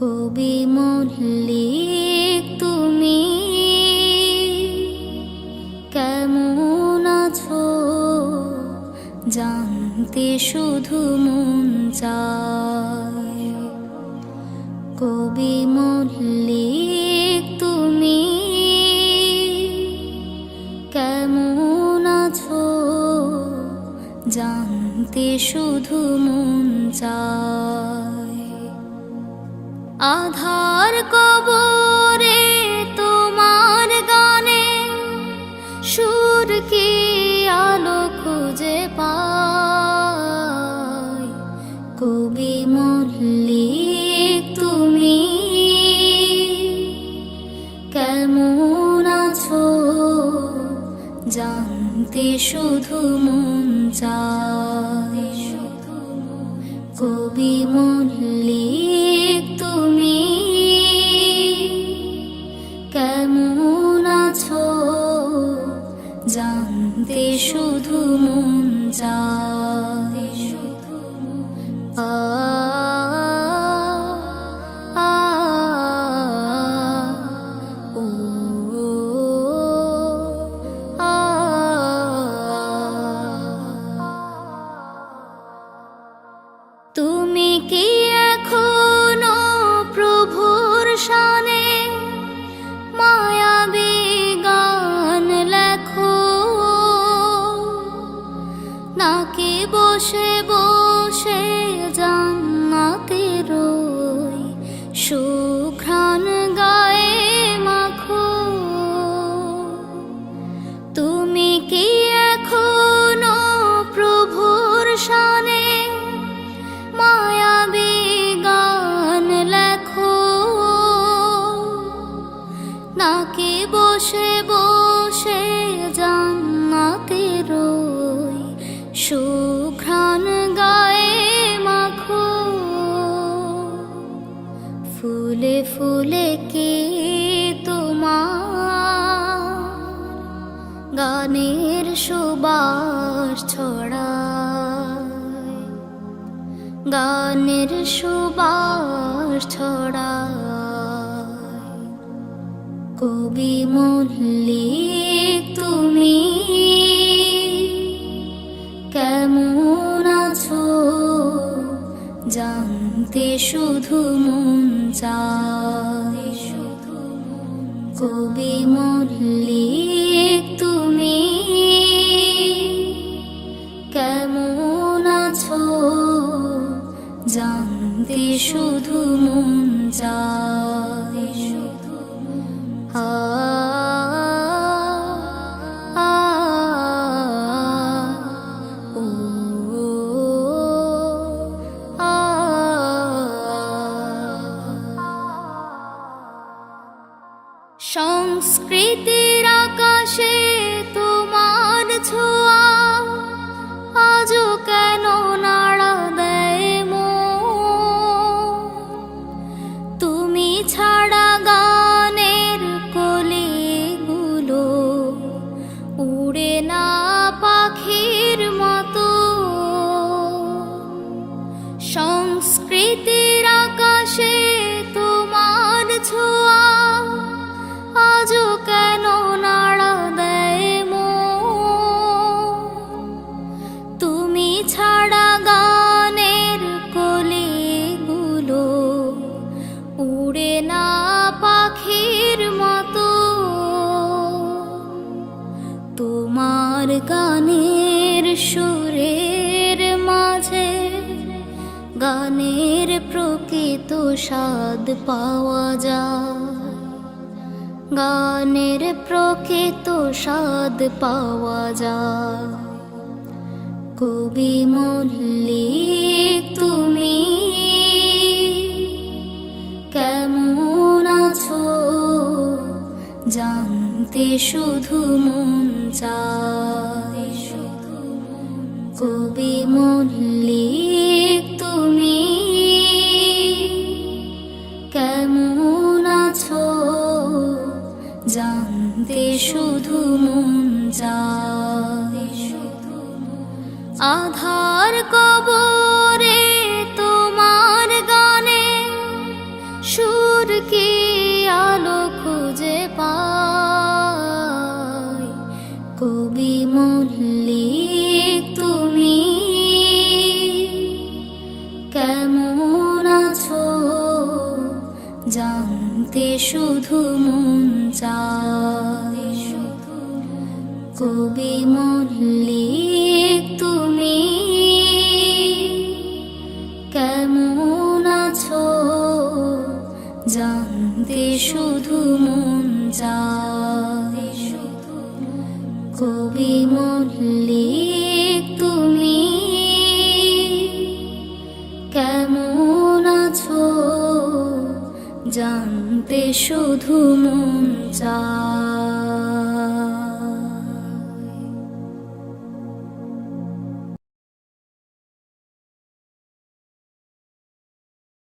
কবি মল্লিক তুমি? কেমন আছো? জানতে শুধু মন চায়। কবি মল্লিক তুমি? কেমন আছো? জানতে শুধু মন চায়। আধার কবরে তোমার গানে, সুর কি আলো খুঁজে পায় কবি মল্লিক, তুমি কেমন আছো? জানতে শুধু মন চায়। কবি মল্লিক Oh. সুঘ্রাণ গায়ে মাখো। তুমি কি এখনও প্রভুর শানে মায়াবী গান লেখো? নাকি বসে বসে জান্নাতে রই সুঘ্রাণ ফুলে কে তোমার গানের সুবাস ছড়ায়? গানের সুবাস ছড়ায়। কবি মল্লিক তুমি জানতে শুধু মন চায়। কবি মল্লিক তুমি কেমন আছো? জানতে শুধু মন চায়। আ সংস্কৃতির আকাশে তোমার ছোঁয়া তোমার গানের সুরের মাঝে গানের প্রকৃত স্বাদ পাওয়া যায়। গানের প্রকৃত স্বাদ পাওয়া যায়। কবি মল্লিক শুধু মন চায়। কবি মল্লিক তুমি। কেমন আছো? জানতে শুধু মন চায়। আধার কবরে জানতে শুধু মন চায়। কবি মল্লিক, তুমি কেমন আছো? জানতে শুধু মন চায়। কবি মল্লিক, তুমি কেমন আছো? জানতে শুধু মন চা